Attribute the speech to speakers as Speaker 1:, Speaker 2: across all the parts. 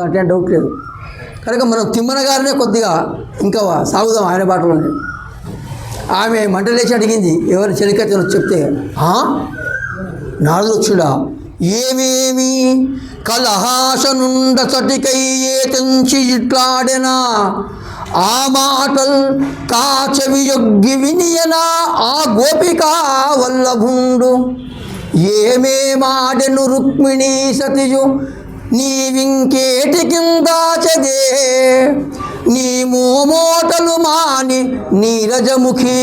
Speaker 1: అంటే డౌట్ లేదు. కనుక మనం తిమ్మన గారినే కొద్దిగా ఇంకా సాగుదాం ఆయన బాటలోనే. ఆమె మంటలేసి అడిగింది ఎవరు చెలికత్తెను చెప్తే "ఆ? వచ్చుడా? ఏమేమి? కలహాసనుండ చటికై ఏ తెంచి ఇట్లాడెనా? ఆ మాటల్ కాచవి యొగ్గి వినియనా? ఆ గోపిక వల్లభుండు? ఏమేమాడెను రుక్మిణీ సతియు నీవింకేటి కిందాచదే. నీ మోమోటలు మాని నీరజముఖి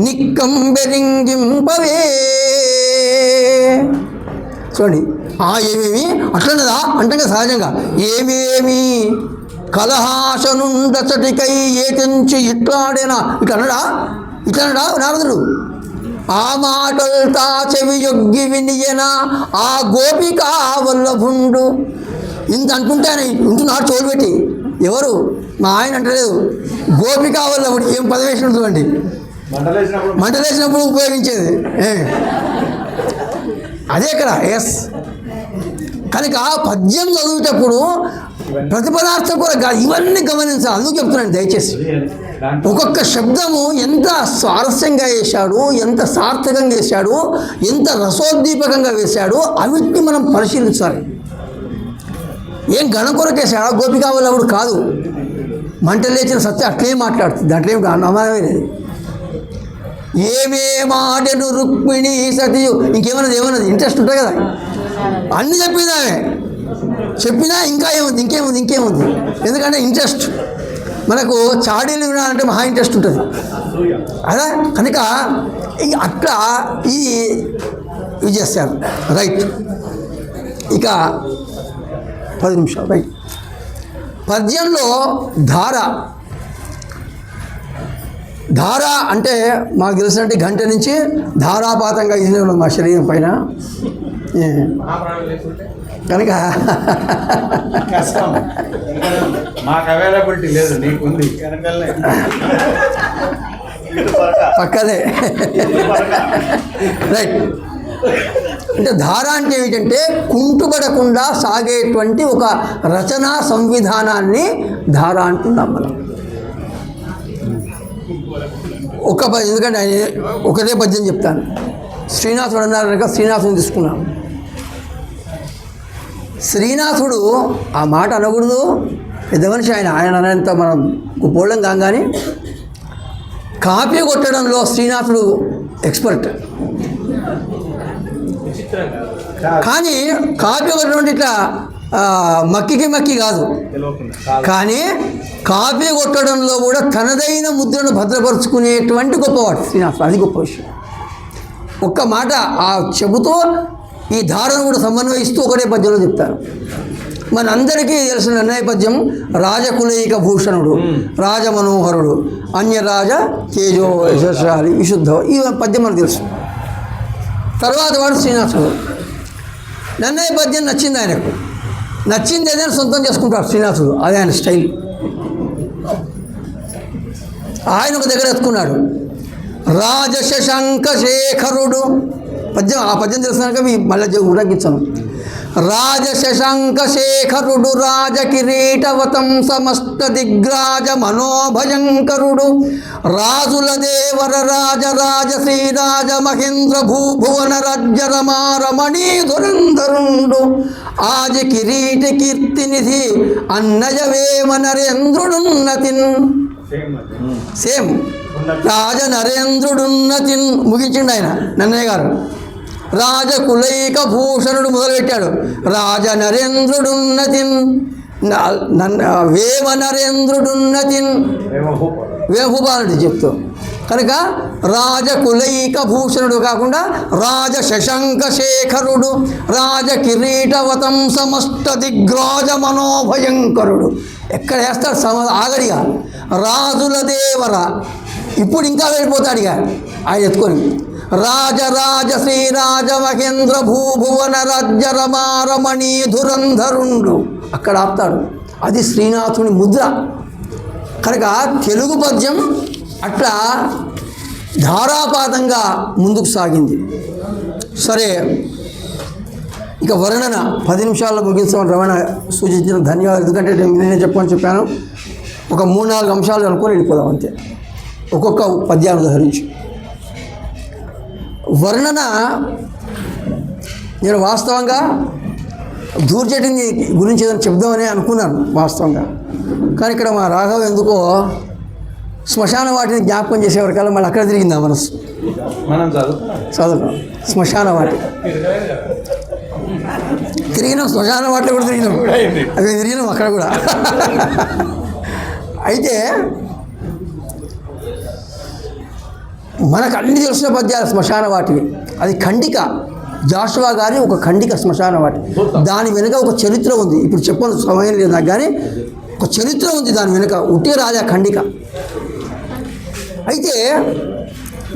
Speaker 1: నిక్కంబెరింగింపవే. చూడండి ఆ ఏమేమి? అట్లన్నదా అంటే సహజంగా. ఏమేమి? కలహాసనుండచటికై ఏతించి ఇట్లాడేనా? ఇట్లా అన్నడా ఇట్లా అన్నడా నారదుడు? ఆ మాటలు తా చెవి యొగ్గి వినియన ఆ గోపిక వల్లభుండు. ఇంత అంటుంటాను వింటున్నాడు చోటు పెట్టి. ఎవరు? మా ఆయన అంటలేదు. గోపిక వల్లభుడు ఏం పదవేసి ఉంటుందండి?
Speaker 2: మంటలేసినప్పుడు.
Speaker 1: ఉపయోగించేది. ఏ. అదే ఇక్కడ ఎస్. కనుక పద్యం చదివేటప్పుడు ప్రతిపదార్థం కూడా కాదు ఇవన్నీ గమనించాలి. అందుకు చెప్తున్నాను దయచేసి. ఒక్కొక్క శబ్దము ఎంత స్వారస్యంగా వేశాడు ఎంత సార్థకంగా వేశాడు ఎంత రసోద్దీపకంగా వేశాడు అవిటిని మనం పరిశీలించాలి. ఏం గణం కొరకు వేశాడా గోపికా కాదు. మంట లేచిన సత్య అట్లే మాట్లాడుతుంది. అట్లేం ఏమి అమాయమే లేదు. ఏమేమాడెను రుక్మిణి సతియు. ఇంకేమన్నది? ఏమన్నది? ఇంట్రెస్ట్ ఉంటుంది కదా. అన్ని చెప్పిందామే ఆమె చెప్పినా ఇంకా ఏముంది? ఇంకేముంది? ఇంకేముంది? ఎందుకంటే ఇంట్రెస్ట్. మనకు చాడీలు వినాలంటే మహా ఇంట్రెస్ట్ ఉంటుంది. అదా? కనుక అట్లా ఈ ఇవి చేస్తారు రైట్. ఇక పది నిమిషాలు. రైట్. పద్యంలో ధార. ధార అంటే మాకు తెలిసినట్టు గంట నుంచి ధారాపాతంగా ఇది ఉన్నది మా శరీరం పైన. కనుక
Speaker 2: మాకు అవైలబిలిటీ లేదు నీకు ఉంది. వెనకాలనే ఇటు పరక,
Speaker 1: పక్కదే. రైట్. అంటే ధార అంటే ఏమిటంటే కుంటుపడకుండా సాగేటువంటి ఒక రచనా సంవిధానాన్ని ధార అంటున్నాం మనం. ఒక పద్యం ఎందుకంటే ఆయన ఒకటే పద్యం చెప్తాను. శ్రీనాథుడు అన్నారు కనుక శ్రీనాథుని తీసుకున్నాం. శ్రీనాథుడు ఆ మాట అనకూడదు. పెద్ద మనిషి ఆయన. ఆయన అనేంత మనం గొప్పోళ్ళం కాగానే కాపీ కొట్టడంలో శ్రీనాథుడు ఎక్స్పర్ట్. కానీ కాపీ కొట్టడం ఇట్లా మక్కికి మక్కి కాదు. కానీ కాపీ కొట్టడంలో కూడా తనదైన ముద్రను భద్రపరుచుకునేటువంటి గొప్పవాడు శ్రీనివాస్. అది గొప్ప విషయం. ఒక్క మాట ఆ చెబుతూ ఈ ధారను కూడా సమన్వయిస్తూ ఒకటే పద్యంలో చెప్తారు. మనందరికీ తెలిసిన అన్నయ్య పద్యం రాజకులైక భూషణుడు రాజమనోహరుడు అన్యరాజ తేజో యశస్శాలి విశుద్ధ ఈ పద్యం మనకు తెలుసు. తర్వాత వాడు శ్రీనివాసుడు నన్నయ్య పద్యం నచ్చింది ఆయనకు. నచ్చింది ఏదైనా సొంతం చేసుకుంటాడు శ్రీనాథుడు అది ఆయన స్టైల్. ఆయన ఒక దగ్గర ఎత్తుకున్నాడు. రాజశశంక శేఖరుడు పద్యం ఆ పద్యం తెలిసినాక మీ మళ్ళీ ఉడగించాను రాజశశంక శేఖరుడు రాజకిరీటవతం సమస్త దిగ్రాజ మనోభయంకరుడు రాజుల దేవర రాజ రాజ శ్రీరాజ మహేంద్ర భూభువన రాజ్య రమారమణీ ఆజ కిరీట కీర్తినిధి అన్నయవేమ నరేంద్రుడున్నతిన్
Speaker 2: సేమ్
Speaker 1: రాజ నరేంద్రుడున్నతి ముగించిండు ఆయన నన్నయ్య గారు. రాజ కులైక భూషణుడు మొదలుపెట్టాడు. రాజ నరేంద్రుడున్నతి వేమ నరేంద్రుడున్నతి
Speaker 2: ఏమో హూపర్.
Speaker 1: వేహుబాలుడు చెప్తూ. కనుక రాజ కులైక భూషణుడు కాకుండా రాజ శశంక శేఖరుడు రాజ కిరీటవతం సమస్త దిగ్రాజ మనోభయంకరుడు ఎక్కడ వేస్తాడు సమ ఆగడిగా? రాజుల దేవర. ఇప్పుడు ఇంకా వెళ్ళిపోతాడు ఇక ఆయన ఎత్తుకొని. రాజ రాజ శ్రీరాజ మహేంద్ర భూభువన రాజ్య రమారమణీ ధురంధరుండు. అక్కడ ఆపుతాడు. అది శ్రీనాథుని ముద్ర. కనుక తెలుగు పద్యం అట్లా ధారాపాతంగా ముందుకు సాగింది. సరే ఇక వర్ణన పది నిమిషాల్లో ముగించమని రమణ సూచించిన ధన్యవాదాలు. ఎందుకంటే నేను నేనే చెప్పని చెప్పాను. ఒక మూడు నాలుగు అంశాలు అనుకొని వెళ్ళిపోదాం అంతే. ఒక్కొక్క పద్యాన్ని ఉదహరించి. వర్ణన నేను వాస్తవంగా దూర్జటిని గురించి ఏదైనా చెప్దామని అనుకున్నాను వాస్తవంగా. కానీ ఇక్కడ మా రాఘవ ఎందుకో శ్మశాన వాటిని జ్ఞాపకం చేసేవరకల్లా మళ్ళీ అక్కడ తిరిగింది ఆ మనసు.
Speaker 2: మనం చదువుతున్నాం
Speaker 1: చదువు. శ్మశాన వాటి. తిరిగినాం శ్మశాన వాటిలో కూడా తిరిగినాం. అవి తిరిగినాం అక్కడ కూడా. అయితే మనకు అన్ని తెలిసిన పద్యాలు శ్మశాన వాటివి. అది ఖండిక. జాషువా గారి ఒక ఖండిక శ్మశాన వాటి. దాని వెనుక ఒక చరిత్ర ఉంది. ఇప్పుడు చెప్పను సమయం లేదు నాకు కానీ ఒక చరిత్ర ఉంది దాని వెనుక. ఉట్టే రాజా ఖండిక. అయితే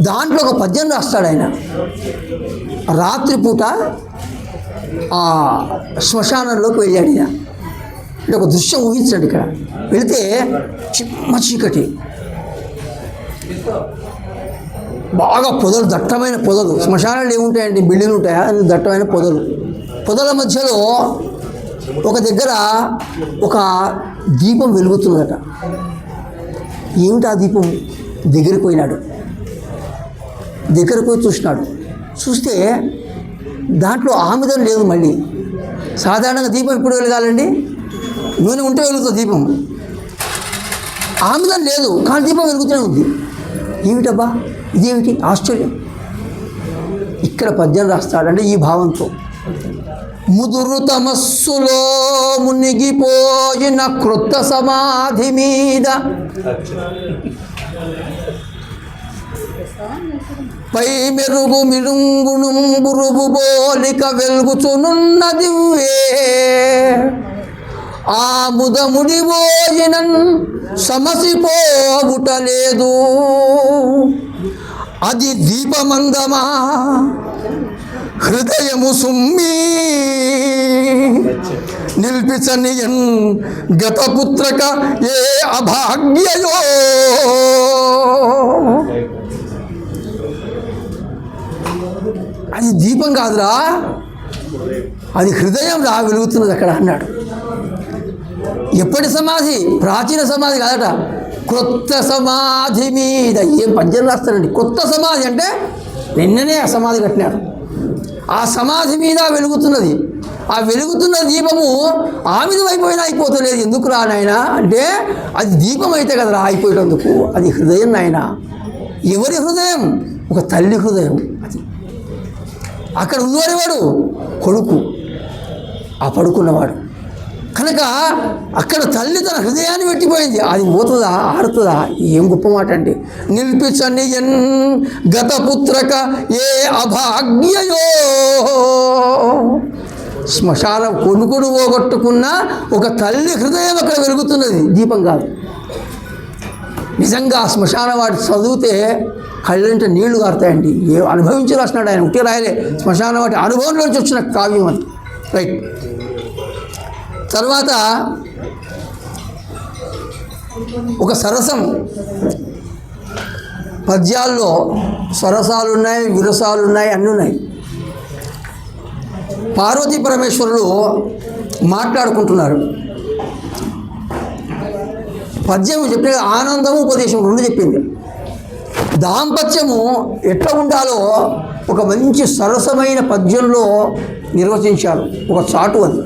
Speaker 1: దాంట్లో ఒక పద్యం రాస్తాడు ఆయన. రాత్రిపూట ఆ శ్మశానంలోకి వెళ్ళాడు ఈయన. అంటే ఒక దృశ్యం ఊహించాడు ఇక్కడ. వెళితే చిమ్మ చీకటి. బాగా పొదలు దట్టమైన పొదలు. శ్మశానాలు ఏముంటాయండి? బిల్డింగ్లు ఉంటాయా? దట్టమైన పొదలు. పొదల మధ్యలో ఒక దగ్గర ఒక దీపం వెలుగుతుందట ఏమిటి ఆ దీపం? దగ్గరికి పోయినాడు. దగ్గరకు చూసినాడు. చూస్తే దాంట్లో ఆముదం లేదు మళ్ళీ. సాధారణంగా దీపం ఎప్పుడు వెలగాలండి? నూనె ఉంటే వెలుగుతుంది దీపం. ఆముదం లేదు కానీ దీపం వెలుగుతూనే ఉంది. ఏమిటబ్బా? ఇదేమిటి? ఆశ్చర్యం. ఇక్కడ పద్యం రాస్తాడంటే ఈ భావంతో. ముదురు తమస్సులో మునిగిపోయిన క్రొత్త సమాధి మీద పై మెరుగు మిరుంగును బురుగు బోలిక వెలుగుచునున్నది ఆ ముదముడి భోజనం సమసిపోవుటలేదు అది దీపమందమా? హృదయము సుమ్మి. నిల్పిచనియన్ గతపుత్రక ఏ అభాగ్యయో. అది దీపం కాదురా. అది హృదయం రా వెలుగుతున్నది అక్కడ అన్నాడు. ఎప్పటి సమాధి? ప్రాచీన సమాధి కాదట. క్రొత్త సమాధి మీద ఏం పద్యం రాస్తారండి కొత్త సమాధి అంటే నిన్ననే ఆ సమాధి కట్టినాడు. ఆ సమాధి మీద వెలుగుతున్నది. ఆ వెలుగుతున్న దీపము ఆమిదం అయిపోయినా అయిపోతలేదు. ఎందుకు రా నాయన? అంటే అది దీపం అయితే కదరా అయిపోయేటందుకు. అది హృదయం నాయన. ఎవరి హృదయం? ఒక తల్లి హృదయం. అది అక్కడ ఉన్నవాడు వాడు కొడుకు. ఆ పడుకున్నవాడు. కనుక అక్కడ తల్లి తన హృదయాన్ని పెట్టిపోయింది అది పోతుందా ఆడుతుందా ఏం గొప్ప మాట అండి. నిల్పించండి ఎన్ గతపుత్రక ఏ అభాగ్యయో. శ్మశానం కొనుకుడు పోగొట్టుకున్న ఒక తల్లి హృదయం అక్కడ వెలుగుతున్నది. దీపం కాదు. నిజంగా శ్మశాన వాటి చదివితే కళ్ళంటే నీళ్ళు కారుతాయండి. ఏ అనుభవించి రాసినాడు ఆయన ఉట్టి రాయలే. శ్మశానం వాటి అనుభవంలోంచి వచ్చిన కావ్యం అది. రైట్. తర్వాత ఒక సరసం. పద్యాల్లో సరసాలు ఉన్నాయి విరసాలు ఉన్నాయి అన్నీ ఉన్నాయి పార్వతీ పరమేశ్వరులు మాట్లాడుకుంటున్నారు. పద్యం చెప్పిన ఆనందము ఉపదేశం రెండు చెప్పింది. దాంపత్యము ఎట్లా ఉండాలో ఒక మంచి సరసమైన పద్యంలో నిర్వచించారు. ఒక చాటు అది.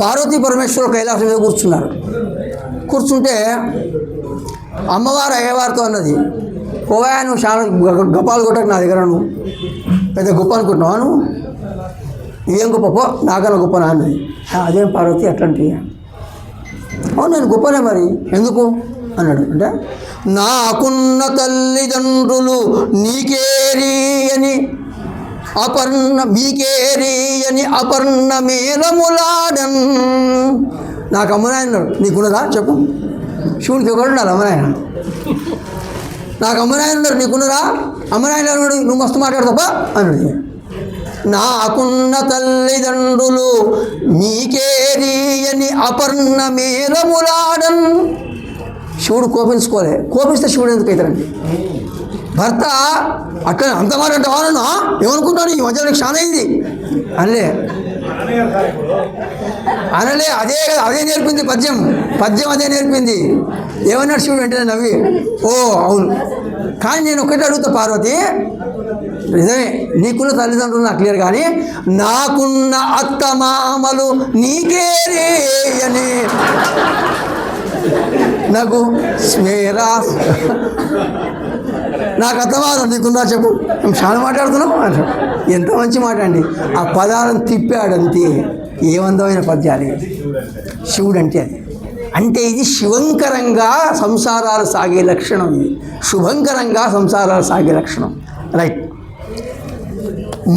Speaker 1: పార్వతీ పరమేశ్వరు కైలాసం మీద కూర్చున్నారు. కూర్చుంటే అమ్మవారు అయ్యవారితో అన్నది పోవా నువ్వు చాలా గ- గపాలు కొట్టకు నా దగ్గర నువ్వు. పెద్ద గొప్ప అనుకుంటున్నావా నువ్వు? ఏం గొప్ప? పో నాకన్నా గొప్పనా అన్నది. అదేం పార్వతి అట్లాంటి అవును నేను గొప్పనే మరి. ఎందుకు? అన్నాడు. అంటే నాకున్న తల్లిదండ్రులు నీకేరి అని అపర్ణ మీకేరి అని అపర్ణ మేలములాడన్ నాకు అమ్మనాయన అన్నాడు నీకున్నదా? చెప్పు. శివుడికి ఒకడు ఉండాలి అమ్మనాయన నాకు అమ్మనాయన నీకున్నదా? అమ్మనాయన అన్నాడు నువ్వు మస్తు మాట్లాడతావా అన్నాడు. నాకున్న తల్లిదండ్రులు మీకేరి అని అపర్ణ మేలములాడన్ శివుడు కోపించుకోలే. కోపిస్తే శివుడు ఎందుకు అవుతారండి? భర్త అక్కడ అంత మాట అంటే వారన్నా ఏమనుకుంటాను ఈ మధ్య నాకు అయింది. అనలే. అనలే అదే కదా అదే నేర్పింది పద్యం. పద్యం అదే నేర్పింది. ఏమన్నాడు శివుడు వెంటనే నవ్వి? ఓ అవును. కానీ నేను ఒకటి అడుగుతా పార్వతి. నిజమే నీకున్న తల్లిదండ్రులు నాకు క్లియర్ కానీ నాకున్న అత్త మామలు నీకే అని నాకు స్మేరా నాకు అర్థమాదు నీకుందా చెప్పు. మేము చాలా మాట్లాడుతున్నాం ఎంత మంచి మాట అండి. ఆ పదాలను తిప్పాడు అంతే ఏ అందమైన పద్యాలు. శివుడు అంటే అది. అంటే ఇది శివంకరంగా సంసారాలు సాగే లక్షణం ఇది. శుభంకరంగా సంసారాలు సాగే లక్షణం. రైట్.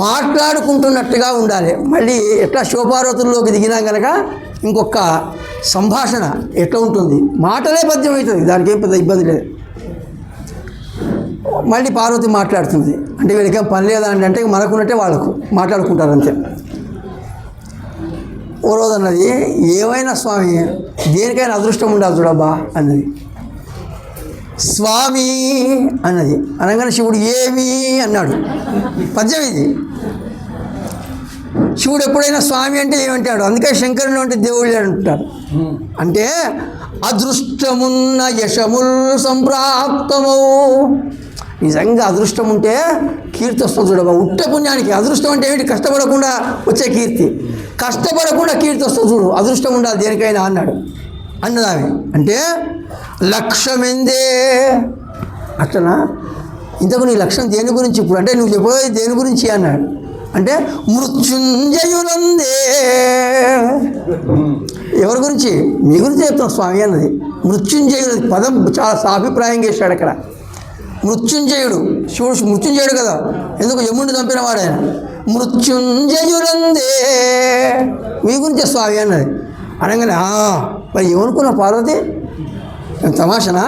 Speaker 1: మాట్లాడుకుంటున్నట్టుగా ఉండాలి. మళ్ళీ ఎట్లా శివపార్వతుల్లోకి దిగినా కనుక ఇంకొక సంభాషణ ఎట్లా ఉంటుంది? మాటలే పద్యం అవుతుంది దానికి ఏం పెద్ద ఇబ్బంది లేదు. మళ్ళీ పార్వతి మాట్లాడుతుంది. అంటే వీళ్ళకేం పని లేదా అంటే మనకున్నట్టే వాళ్ళకు మాట్లాడుకుంటారు అంతే. ఓ రోజు అన్నది ఏమైనా స్వామి దేనికైనా అదృష్టం ఉండాలి చూడబ్బా అన్నది. స్వామి అన్నది. అనగానే శివుడు ఏమి? అన్నాడు. పద్యం ఇది. శివుడు ఎప్పుడైనా స్వామి అంటే ఏమంటాడు? అందుకే శంకరుని వంటి దేవుళ్ళు అంటారు. అంటే అదృష్టమున్న యశముల్ సంప్రాప్తము. నిజంగా అదృష్టం ఉంటే కీర్తి వస్తుంది చూడబా ఉట్ట పుణ్యానికి అదృష్టం అంటే ఏమిటి? కష్టపడకుండా వచ్చే కీర్తి. కష్టపడకుండా కీర్తి వస్తుంది చూడు. అదృష్టం ఉండాలి దేనికైనా అన్నాడు. అన్నదామె అంటే లక్ష్యమెందే. అట్లనా ఇంతకు నీ లక్ష్యం దేని గురించి ఇప్పుడు? అంటే నువ్వు చెప్పేది దేని గురించి అన్నాడు. అంటే మృత్యుంజయులందే ఎవరి గురించి? మీ గురించి చెప్తాం స్వామి అన్నది. మృత్యుంజయుడు పదం చాలా సాభిప్రాయం చేశాడు అక్కడ. మృత్యుంజయుడు. శివుడు మృత్యుంజయుడు కదా. ఎందుకు? యముడిని చంపిన వాడు. ఆయన మృత్యుంజయులందే మీ గురించే స్వామి అన్నది. అనగానే మరి ఏమనుకున్న పార్వతి? తమాషనా?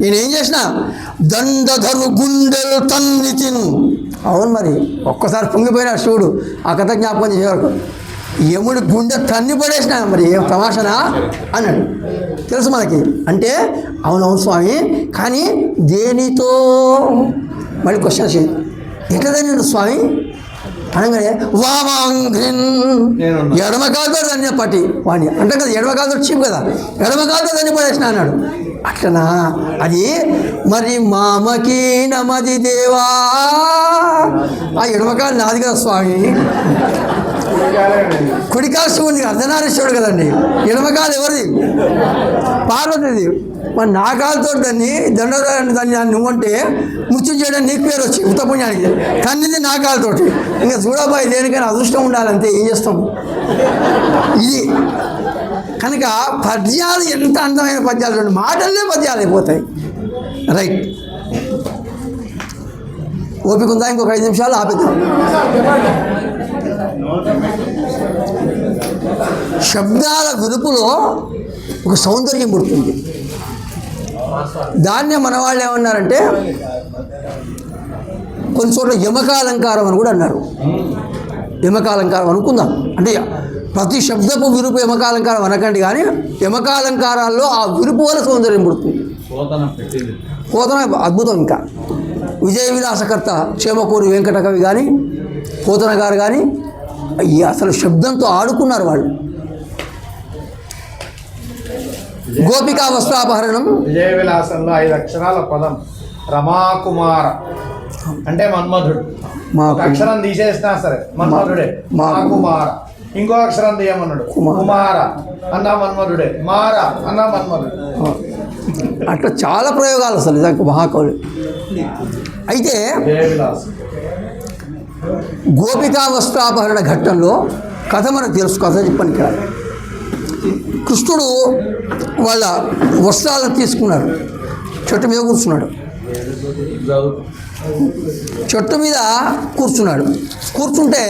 Speaker 1: నేనేం చేసిన? దండధరు గుండెలు తన్ని తిను. అవును మరి ఒక్కసారి పొంగిపోయినా శివుడు ఆ కథ జ్ఞాపకం చేసేవాడు యముడి గుండె తన్ని పడేసిన మరి ఏం తమాషనా? అన్నాడు. తెలుసు మనకి. అంటే అవునవును స్వామి కానీ దేనితో? మళ్ళీ క్వశ్చన్ వచ్చింది ఎట్లా స్వామి? అనగానే
Speaker 2: నేనున్నా.
Speaker 1: ఎడమ కాలుతో దాన్ని పట్టి వాడిని అంటే కదా ఎడమ కాలుతో చీపు కదా. ఎడమ కాలుతో దాన్ని పడేసిన అన్నాడు. అట్లనా? అది మరి మామకి నమది దేవా. ఆ ఎడమ కాలు నాది కదా స్వామి. కుడికాలు శివుని అర్ధనారీశ్వరుడు కదండి. ఎడమకాలు ఎవరిది? పార్వతిది. మరి నా కాలుతో దాన్ని దండ దాన్ని నువ్వంటే మృత్యు చేయడం నీకు పేరు వచ్చి ఉత్తపుణ్యానికి. కన్నిది నా కాలుతోటి ఇంకా చూడబాయి దేనికైనా అదృష్టం ఉండాలంటే ఏం చేస్తాం? ఇది. కనుక పద్యాలు ఎంత అందమైన పద్యాలు? చూడండి మాటలనే పద్యాలు అయిపోతాయి. రైట్. ఓపిక ఉందా? ఇంకొక ఐదు నిమిషాలు ఆపిద్దాం. శబ్దాల విరుపులో ఒక సౌందర్యం పుడుతుంది. దాన్నే మన వాళ్ళు ఏమన్నారంటే కొన్ని చోట్ల యమకాలంకారం అని కూడా అన్నారు. యమకాలంకారం అనుకుందాం. అంటే ప్రతి శబ్దపు విరుపు యమకాలంకారం అనకండి కానీ యమకాలంకారాల్లో ఆ విరుపు వల్ల సౌందర్యం పుడుతుంది.
Speaker 2: పోతన
Speaker 1: అద్భుతం ఇంకా. విజయ విలాసకర్త చేమకూరి వెంకటకవి కానీ పోతన గారు కానీ అసలు శబ్దంతో ఆడుకున్నారు వాళ్ళు. గోపికా వస్త్రాపహరణం.
Speaker 3: విజయ విలాసంలో ఐదు అక్షరాల పదం. రమాకుమార. అంటే మన్మధుడు. అక్షరం తీసేసినా సరే మన్మధుడే. మాకుమార. ఇంకో అక్షరం తీయమన్నాడు.
Speaker 1: కుమార.
Speaker 3: కుమార. అన్న మన్మధుడే. మార. అన్న మన్మధుడు.
Speaker 1: అట్లా చాలా ప్రయోగాలు అసలు నిజంగా మహాకవులు అయితే
Speaker 3: గోపికావస్థాపహరణ
Speaker 1: గోపికా ఘట్టంలో కథ మనకు తెలుసు కథ చెప్పండి ఇక్కడ కృష్ణుడు వాళ్ళ వస్త్రాలను తీసుకున్నాడు. చెట్టు మీద కూర్చున్నాడు. చెట్టు మీద కూర్చున్నాడు. కూర్చుంటే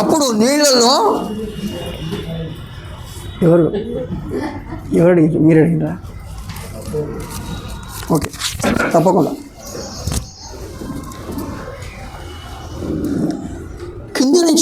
Speaker 1: అప్పుడు నీళ్ళల్లో ఎవరు? ఎవరు మీరు అడిగినరా ఓకే తప్పకుండా.